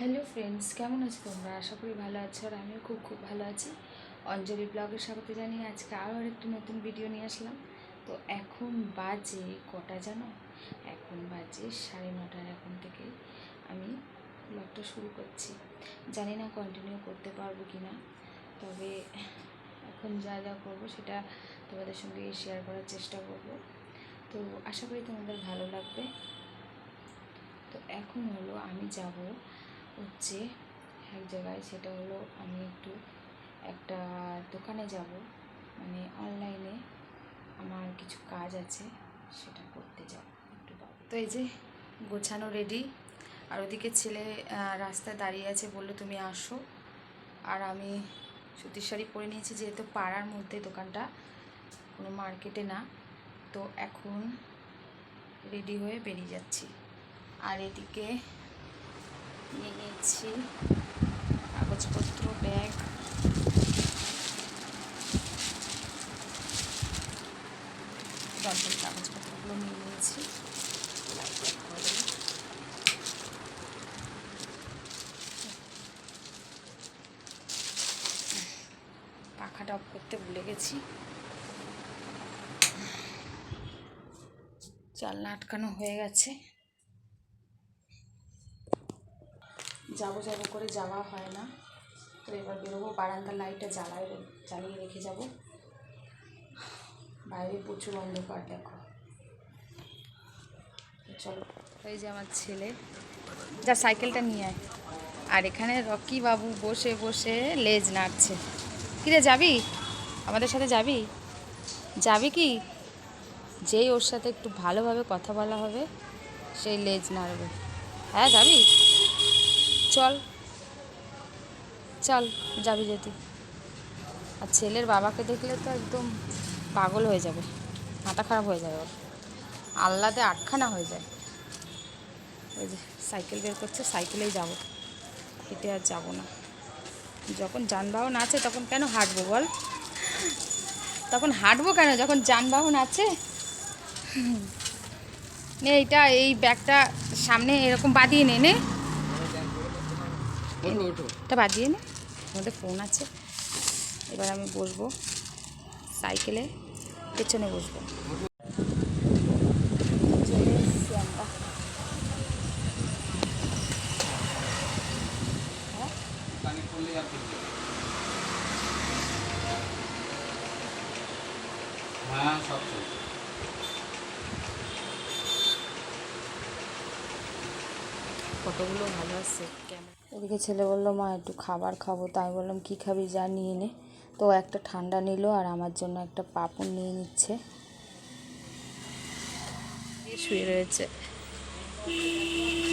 Hello friends, কেমন আছো তোমরা? আশা করি ভালো আছো আর আমিও খুব খুব ভালো আছি। অঞ্জলি ব্লগের স্বাগত জানিয়ে আজকে আরও একটি নতুন ভিডিও নিয়ে আসলাম। তো এখন বাজে কটা জানো? এখন বাজে সাড়ে নটার এখন থেকে আমি ব্লগটা শুরু করছি। জানি না কন্টিনিউ করতে পারব কি না, তবে এখন যা যা করব সেটা তোমাদের সঙ্গে শেয়ার করার চেষ্টা করব। তো আশা করি তোমাদের ভালো লাগবে। তো এখন হলো আমি যাব হচ্ছে এক জায়গায় সেটা হলো আমি একটু একটা দোকানে যাব। মানে অনলাইনে আমার কিছু কাজ আছে, সেটা করতে যাব একটু তো এই যে গোছানো রেডি আর ওদিকে ছেলে রাস্তায় দাঁড়িয়ে আছে বলল তুমি আসো। আর আমি সুতির শাড়ি পরে নিয়েছি, যেহেতু পাড়ার মধ্যে দোকানটা, কোনো মার্কেটে না। তো এখন রেডি হয়ে বেরিয়ে যাচ্ছি। আর এদিকে নিয়ে নিয়েছি। কাগজপত্র, ব্যাগ। দরকারি কাগজপত্রগুলো নিয়ে নিয়েছি। পাখাটা অফ করতে ভুলে গেছি। জানলা আটকানো হয়ে গেছে। যাব যাব করে যাওয়া হয় না। তো এবার বেরোবো, বারান্দার লাইটটা জ্বালায় জ্বালিয়ে রেখে যাব। বাইরে প্রচুর অন্ধকার, দেখো। চলো, এই যে আমার ছেলে। যা সাইকেলটা নিয়ে আয়। আর এখানে রকি বাবু বসে বসে লেজ নাড়ছে। কিরে, যাবি? আমাদের সাথে যাবি? যাবি কি? যেই ওর সাথে একটু ভালোভাবে কথা বলা হবে, সেই লেজ নাড়বে। হ্যাঁ যাবি? চল। চল, যাবি যেতে। আর ছেলের বাবাকে দেখলে তো একদম পাগল হয়ে যাবে। মাথা খারাপ হয়ে যাবে ওর। আল্লাদে আটখানা হয়ে যায়। ওই যে সাইকেল বের করছে, সাইকেলেই যাব। হেঁটে আর যাব না। যখন যানবাহন আছে তখন কেন হাঁটবো বল? তখন হাঁটবো কেন? যখন যানবাহন আছে। নে, এইটা, এই ব্যাগটা সামনে এরকম বাঁধিয়ে নে নে। ওঠো ওঠো এটা বাজিয়ে নে আমাদের ফোন আছে এবার আমি বসবো সাইকেলে পেছনে বসবো হ্যাঁ? সব। ফটোগুলো ভালো আছে কেমন এদিকে ছেলে বলল, মা, একটু খাবার খাব। তাই বললাম, কি খাবি যা নিয়ে নে। তো একটা ঠান্ডা নিল আর আমার জন্য একটা পাপড় নিয়ে নিচ্ছে। শুয়ে রয়েছে।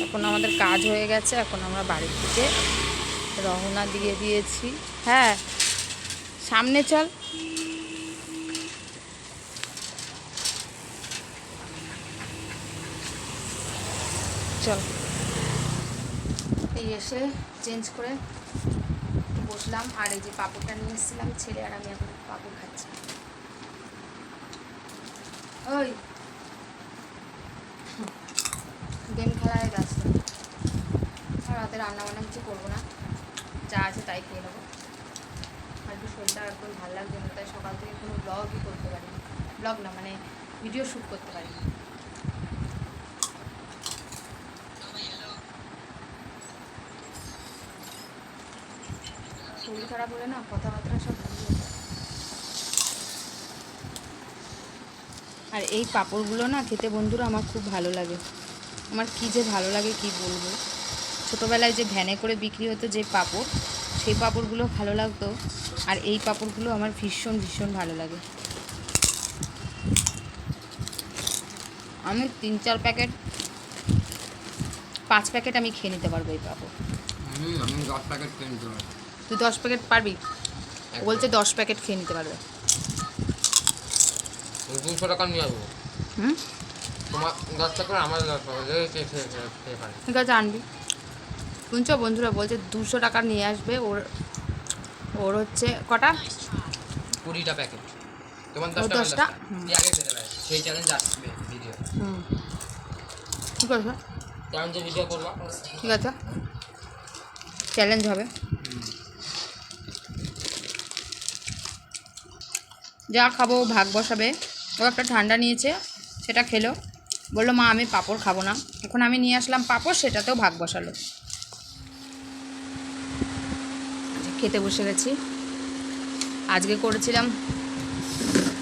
এখন আমাদের কাজ হয়ে গেছে। এখন আমরা বাড়ির দিকে রওনা দিয়ে দিয়েছি। হ্যাঁ সামনে চল। চল। এই এসে চেঞ্জ করে বসলাম। আর এই যে পাপড়টা নিয়ে এসেছিলাম ছেলে, আর আমি এখন পাপড় খাচ্ছি। ওই। গেম খেলায় ব্যস্ত আর রাতে রান্না বান্না কিছু করব না। যা আছে তাই খেয়ে নেব। আর একটু শরীরটা একদম ভালো লাগছে না, তাই সকাল থেকে কোনো ব্লগই করতে পারি ব্লগ না মানে ভিডিও শ্যুট করতে পারি শরীর খারাপ হলে না কথাবার্তা সব। আর এই পাঁপড়গুলো না খেতে বন্ধুরা আমার খুব ভালো লাগে। আমার কী যে ভালো লাগে কি বলব? ছোটোবেলায় যে ভ্যানে করে বিক্রি হতো যে পাঁপড়, সেই পাঁপড়গুলো ভালো লাগতো। আর এই পাঁপড়গুলো আমার ভীষণ ভীষণ ভালো লাগে। আমি তিন, চার প্যাকেট, পাঁচ প্যাকেট আমি খেয়ে নিতে পারব এই পাঁপড়। আমি দশ প্যাকেট কিনে নিতে পারি তুই দশ প্যাকেট পারবি? বলছে দশ প্যাকেট খেয়ে নিতে পারবে। দুশো টাকা নিয়ে আসব। হুম? তোমার দশ টাকা আমার দশ টাকা ঠিক আছে আনবি। শুনছো বন্ধুরা বলছে দুশো টাকা নিয়ে আসবে ওর ওর হচ্ছে কটা? কুড়িটা প্যাকেট তোমার দশটা? সেই চ্যালেঞ্জ আসবে ভিডিও হুম। ঠিক আছে। চ্যালেঞ্জে ভিডিও করবা। ঠিক আছে। চ্যালেঞ্জ হবে। যা খাব, ভাগ বসাবে। ও একটা ঠান্ডা নিয়েছে, সেটা খেলো। বলল, মা, আমি পাঁপড় খাব না। এখন আমি নিয়ে আসলাম পাঁপড়, সেটাতেও ভাগ বসালো। খেতে বসে গেছি। আজকে করেছিলাম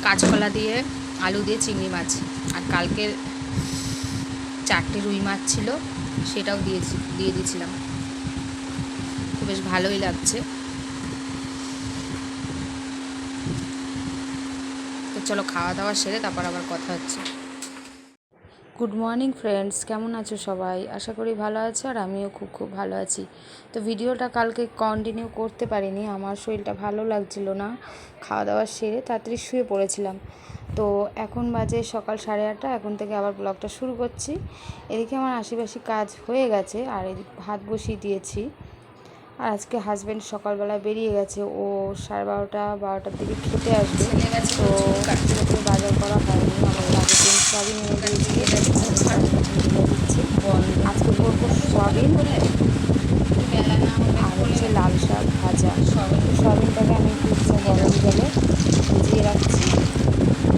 কাঁচকলা দিয়ে আলু দিয়ে চিংড়ি মাছ। আর কালকের চারটে রুই মাছ ছিল, সেটাও দিয়েছি, দিয়ে দিয়েছিলাম। তো বেশ ভালোই লাগছে। চলো খাওয়া দাওয়া সেরে তারপর আবার কথা হচ্ছে। গুড মর্নিং ফ্রেন্ডস কেমন আছো সবাই? আশা করি ভালো আছো আর আমিও খুব খুব ভালো আছি। তো ভিডিওটা কালকে কন্টিনিউ করতে পারিনি। আমার শরীরটা ভালো লাগছিল না। খাওয়া দাওয়া সেরে তাড়াতাড়ি শুয়ে পড়েছিলাম। তো এখন বাজে সকাল সাড়ে আটটা। এখন থেকে আবার ব্লগটা শুরু করছি। এদিকে আমার আশিপাশি কাজ হয়ে গেছে। আর এদিকে ভাত বসিয়ে দিয়েছি। আর আজকে হাজব্যান্ড সকালবেলা বেরিয়ে গেছে। ও সাড়ে বারোটা বারোটার দিকে খেতে আসবে। তো আজকে বাজার করা হয়নি। আমার বাজার দিন সবই নিয়ে দিয়েছি। আজকে করব সয়াবিন আর হচ্ছে লাল শাক ভাজা সয়াবিনটাকে আমি একটু গরম জলে ভিজিয়ে রাখছি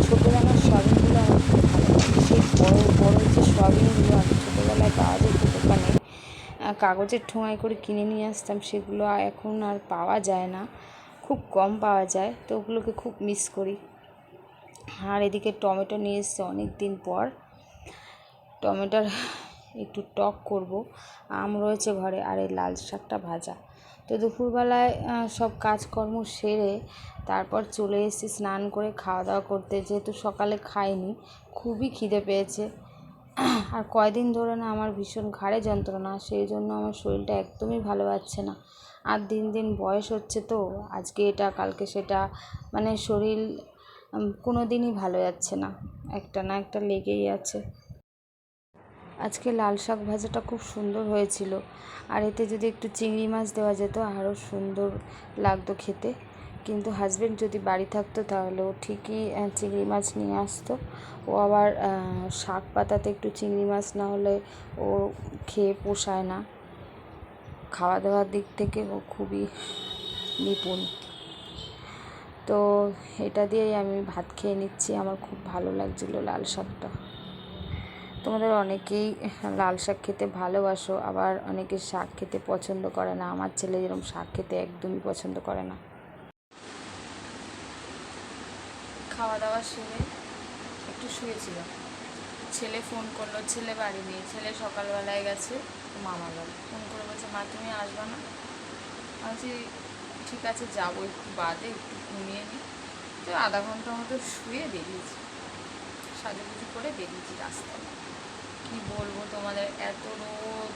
ছোটোবেলার সয়াবিনগুলো আমার খুব ভালো লাগে সেই বড়ো বড়ো যে সয়াবিনগুলো আমি ছোটোবেলায় পাওয়া যেত দোকানে আহ, কাগজের ঠোঙায় করে কিনে নিয়ে আসতাম, সেগুলো এখন আর পাওয়া যায় না। খুব কম পাওয়া যায়, তো ওগুলোকে খুব মিস করি। আর এদিকে টমেটো নিয়ে এসছে অনেক দিন পর। টমেটোর একটু টক করব, আম রয়েছে ঘরে আর এই লাল শাকটা ভাজা। তো দুপুরবেলায় সব কাজকর্ম সেরে তারপর চলে এসেছি স্নান করে খাওয়া দাওয়া করতে, যেহেতু সকালে খাইনি, খুবই খিদে পেয়েছে। আর কয়দিন ধরে না আমার ভীষণ ঘাড়ে যন্ত্রণা, সেই জন্য আমার শরীরটা একদমই ভালো যাচ্ছে না। আর দিন দিন বয়স হচ্ছে তো, আজকে এটা, কালকে সেটা মানে শরীর কোনো দিনই ভালো যাচ্ছে না। একটা না একটা লেগেই আছে। আজকে লাল শাক ভাজাটা খুব সুন্দর হয়েছিল। আর এতে যদি একটু চিংড়ি মাছ দেওয়া যেত, আরও সুন্দর লাগতো খেতে। কিন্তু হাজব্যান্ড যদি বাড়ি থাকতো তাহলে ও ঠিকই চিংড়ি মাছ নিয়ে আসতো। ও আবার শাক পাতাতে একটু চিংড়ি মাছ না হলে ও খেয়ে পোষায় না। খাওয়া দাওয়ার দিক থেকে ও খুবই নিপুণ। তো এটা দিয়েই আমি ভাত খেয়ে নিচ্ছি। আমার খুব ভালো লাগছিল লাল শাকটা। তোমাদের অনেকেই লাল শাক খেতে ভালোবাসো, আবার অনেকে শাক খেতে পছন্দ করে না। আমার ছেলে যেরকম শাক খেতে একদমই পছন্দ করে না। খাওয়া দাওয়া সেরে একটু শুয়েছিল। ছেলে ফোন করল, ছেলে বাড়ি নেই, ছেলে সকালবেলায় গেছে মামা বাড়ি ফোন করে বলছে, মা, তুমি আসবে না? বলছি, ঠিক আছে, যাব একটু বাদে, একটু ঘুমিয়ে নিই তো আধা ঘণ্টা মতো শুয়ে বেরিয়েছি। সাজুগুজু করে বেরিয়েছি রাস্তায়। কি বলব তোমাদের, এত রোদ,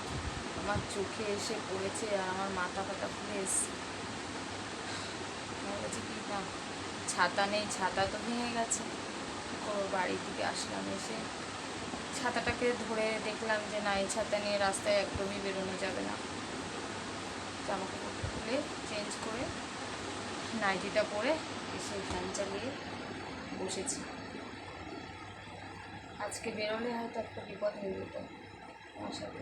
আমার চোখে এসে পড়েছে আর আমার মাথা ফাটা ফুলে এসছে বলছি, কি না? ছাতা নেই, ছাতা তো ভেঙে গেছে। কী করব বাড়ি থেকে আসলাম এসে ছাতাটাকে ধরে দেখলাম যে না, এই ছাতা নিয়ে রাস্তায় একদমই বেরোনো যাবে না। জামা কাপড় খুলে চেঞ্জ করে নাইটিটা পরে এসে ফ্যান চালিয়ে বসেছি। আজকে বেরোলে হয়তো একটা বিপদ হয়ে যেত, আমার সাথে।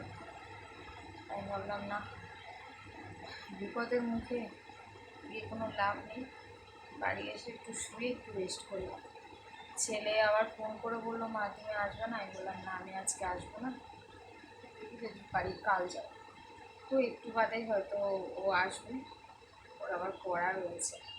তাই ভাবলাম না, বিপদের মুখে গিয়ে কোনো লাভ নেই। বাড়ি এসে একটু শুয়ে একটু রেস্ট করলাম। ছেলে আবার ফোন করে বলল, মা, তুমি আসবে না? আমি বললাম, না, আমি আজকে আসব না। যদি পারি কাল যাব। তো একটু বাদেই হয়তো ও আসবে। ওর আবার পড়া রয়েছে।